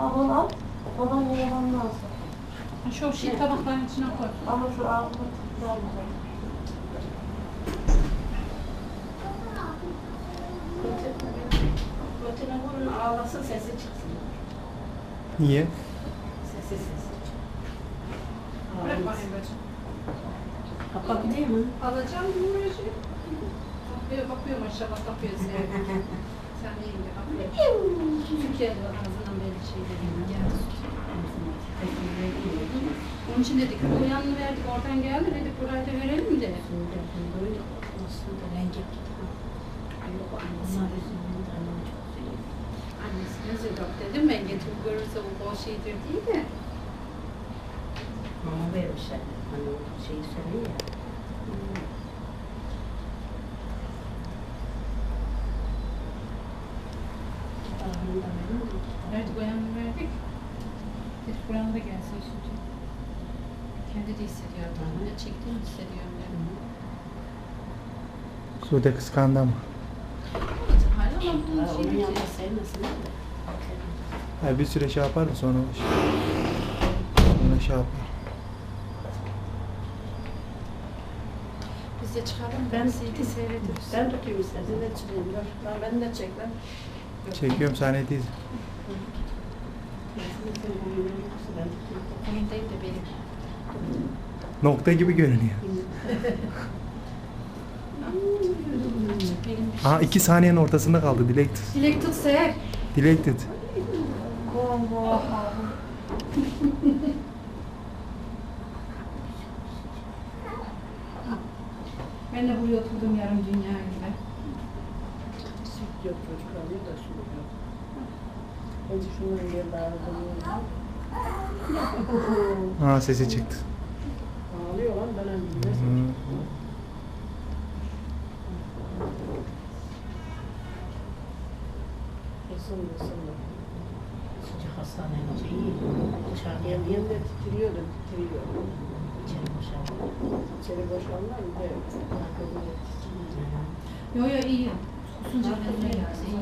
Al onu al. Baban yalan lazım. Şu şey tabakların içine koy. Ama şu ağzını gelmeyecek. Götüne vurun ağlasın sesi çıksın. Niye? Sesi sesi. Bırak bakayım bacım. Kapatayım mı? Alacağım müziği. Bakıyor bakıyor maşallah kapıyor seni. Sen iyi kapıyor. Türkiye'de ağzından beri şey dedim. Geldi. Onun için dedik bu yanını verdik oradan geldi dedik burayı da verelim de. Annesi yazıyor bak dedim ben getirip görürse bu bol şeydir değil de. Mama vermişler. Hani o şeyi söylüyor ya. Kitabını da verin de. Evet bu yanını verdik. Dedik buranın da gelsin şimdi. Kendi de hissediyor adam. Ne çektiğini hissediyorum ben. Sude kıskandı ama. Hayır ama bu Ha, şey Onun değil. yanında sevmesin de. Ha, bir süre şey yapar da sonra sonra şey yapar. Biz de çıkalım. Ben- Ben CD seyrediyoruz. Ben tutayım istersen de çıkayım. Dur. Lan beni de çek lan. Çekiyorum sahne değil. Ben tutayım. Onun değil de benim. Nokta gibi görünüyor. Aha iki saniyenin ortasında kaldı. Dilected. Dilek tut seher. Dilected. Ben de buraya oturdum yarım dünya gibi. Süt yok çocuk alıyor da süt yok. Bir daha Ha sesi çıktı. Ağlıyor lan ben önce Hı. gidersin. Isın ısın. Sıcak hastanenin şeyi. Dışarıya diyen de titriyor da titriyor. İçeri boşaldı. İçeri boşalma bir de arkasında titriyor. Yo yo iyi. Susunca kendine gelse iyi.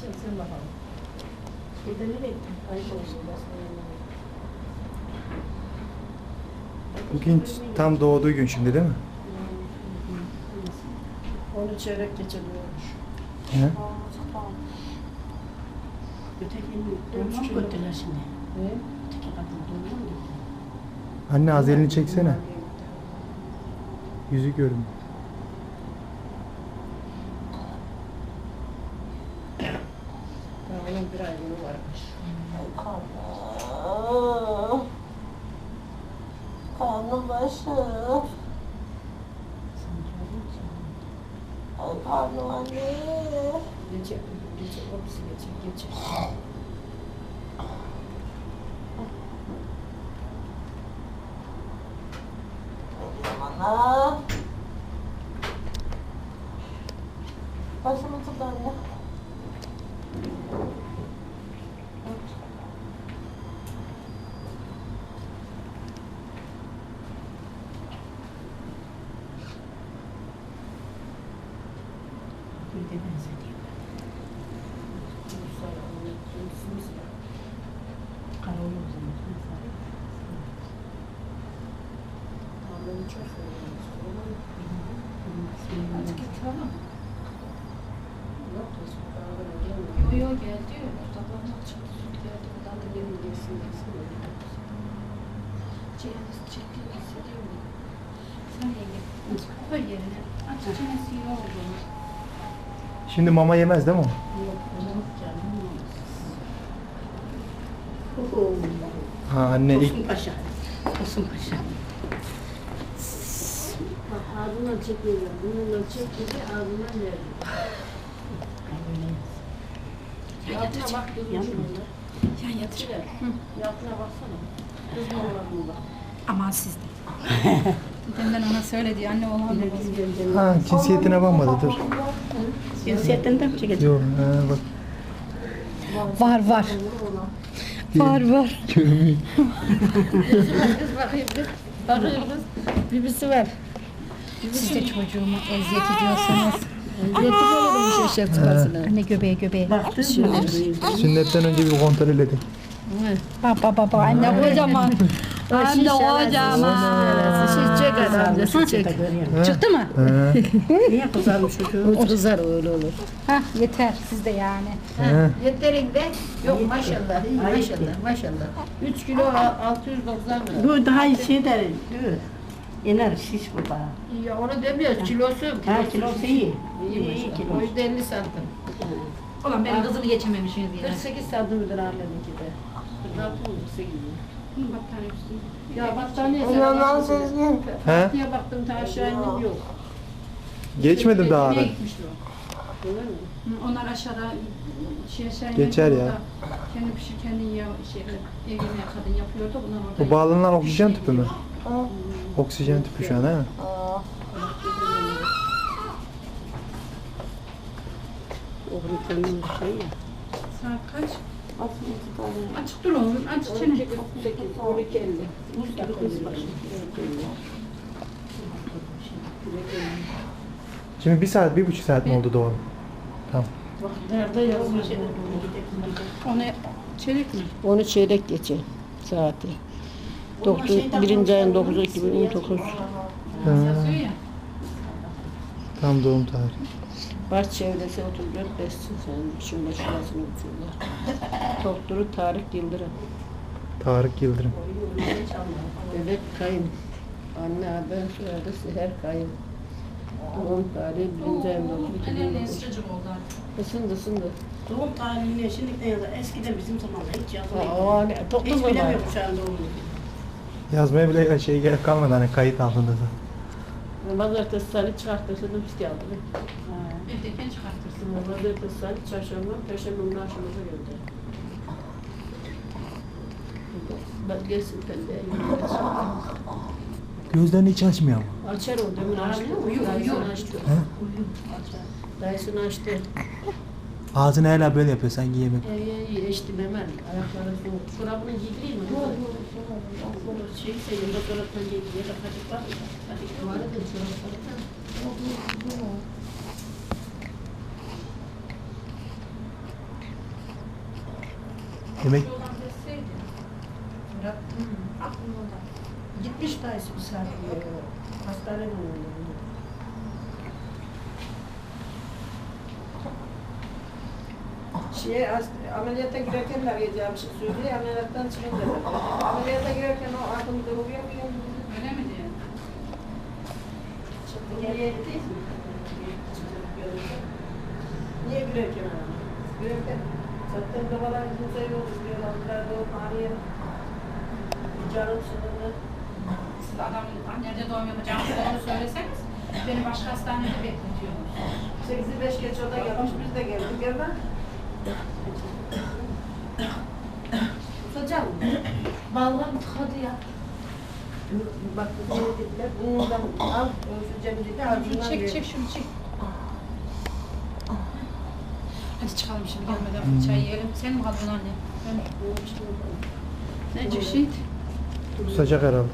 Çeksin bakalım. Bir de nereye gittin? Ayıp olsun. basmayın. Bugün tam doğduğu gün şimdi değil mi? Onu çeyrek geçiriyormuş. He? Ötekini dolmuş götürdüler şimdi. Ne? Öteki kadın dolmuş mu? Anne az elini çeksene. Yüzü görün. Ya onun bir ay günü varmış. Karnım. Karnım başım. Ay karnım anne. Gece, gece, hepsi gece, gece. Ana. Başımı tut anne. Bir de benzediyor. Musa, onun kimsiniz ya? Karaoğlu o zaman. Tanrı'nı çok seviyoruz. Azıcık oğlum. Yok, gelmiyor. Yo yo gel diyor. Tabağına çıktı geldi. Oradan da Yemin yesin, yesin. Ciğeriniz çektiğini hissediyor mu? Sen yenge. Koy yerine. Aç çenesi iyi oldu. Şimdi mama yemez değil mi. Ha anne ilk Tosun Paşa. Tosun Paşa. Bak ağzından çekiyor. Bununla çekti ağzından verdi. Yatına bak durmuş orada. Yan yatır. Yatına baksana. Kız mı oğlan mı bak. Aman siz de. Benden ona söyledi anne oğlan da bozmuyor. ha cinsiyetine bakmadı dur. Cinsiyetinden mi çekecek? Yok ha, bak Var var. Var var. görünmüyor. Kız bakayım kız. Bakayım kız. Bibisi var. Siz de çocuğumu eziyet ediyorsanız. Getirmedim şeşer çıkarsın. Anne göbeğe göbeğe. Baktın mı? Sünnetten önce bir kontrol edin. Baba baba anne kocaman. Anne kocaman. Şişecek herhalde, şişecek. Çıktı mı? Niye kızarmış çocuğu? O kızar öyle olur. Hah yeter sizde yani. Yeterinde yok maşallah, maşallah, maşallah. 3 kilo 690 lira. Bu daha iyi şey der. dur. İner şiş bu bana. Ya onu demiyoruz, kilosu. Ha kilosu iyi. İyi İyi kilo. O yüzden 50 santim. Ulan benim kızımı geçememişsiniz yine. 48 santimdir Ahmet'inki de. 46 mı 48 mi? Battaniye. Ya battaniye sen Sezgin. He? Diye baktım ta aşağı indim yok. Geçmedim daha Nereye abi. gitmişti o? Öyle mi? Hı, Onlar aşağıda şey aşağı Geçer inerken ya. Kendi pişir kendin ya şey ev yemeği kadın yapıyordu bunlar orada. Bu bağlanan oksijen tüpü mü? Oksijen tüpü şu an he? Aa. O şey ya. Saat kaç? İki. Açık dur oğlum açık çene. 8, 12, 50. Buz gibi kız bak. Şimdi bir saat, bir buçuk saat mi oldu doğum? Tamam. Nerede yazmış? Onu çelik mi? Onu çeyrek geçe saati. Doktor, birinci ayın 9'u 2019. He. Yazıyor ya. Tam doğum tarihi. Baş çevresi 34 bessin sen. Şimdi şurasını uçuyorlar. Doktoru Tarık Yıldırım. Tarık Yıldırım. Bebek kayın. Anne adı soyadı Seher Kayın. Doğum tarihi birinci ayın 9'u Anneanne 2019. sıcacık oldu artık. Isındı ısındı. Doğum tarihini şimdi de yazar. Eskiden bizim zamanında hiç yazmıyor. Aa, ne, Hiç doktor var? bilemiyorum şu an doğumunu. Yazmaya bile şey gerek kalmadı hani kayıt altında da. Pazartesi salı çıkartırsın nüfus geldi. Ha. Evdeyken çıkartırsın. Pazartesi salı çarşamba, perşembe günü aşımıza geldi. Bak gelsin pende. Gözlerini hiç açmıyor mu? Açar o demin açtı. Uyuyor, Dayısını uyuyor. açtı. He? Dayısını açtı. Ağzını hala böyle yapıyor sanki yemek. Ey ey ey içtim hemen. Ayakları soğuk. Çorabını giydireyim mi? Şey senin doktorattan giydir. Ya da kaçık var mı? Kaçık var mı? Çorapları da. Yemek Yoldan deseydi. Aklımda. Gitmiş dayısı bir saat. Hastane mi Şeye, ameliyata girerken de arayacağım şey söylüyor. Ameliyattan çıkınca da. Ameliyata girerken o aklımda oluyor mu? Öyle mi diye? Çıktı geriye gittiyiz mi? Niye girerken aradın? Girerken zaten babalar kimse yok. Diyorlar doğum ağrıyor. Canım sınırlı. Siz adamın nerede doğum yapacağınızı onu söyleseniz beni başka hastanede bekletiyorsunuz. 8'i 5 geç o da gelmiş, biz de geldik. Gel Tutacağım. Vallahi tıkadı ya. Bak bu dediler, bundan al, ölçeceğim dedi, ağzından Çek çek şunu çek. Hadi çıkalım şimdi gelmeden çay yiyelim. Sen mi kaldın anne? Ben. Ne çeşit? kusacak herhalde.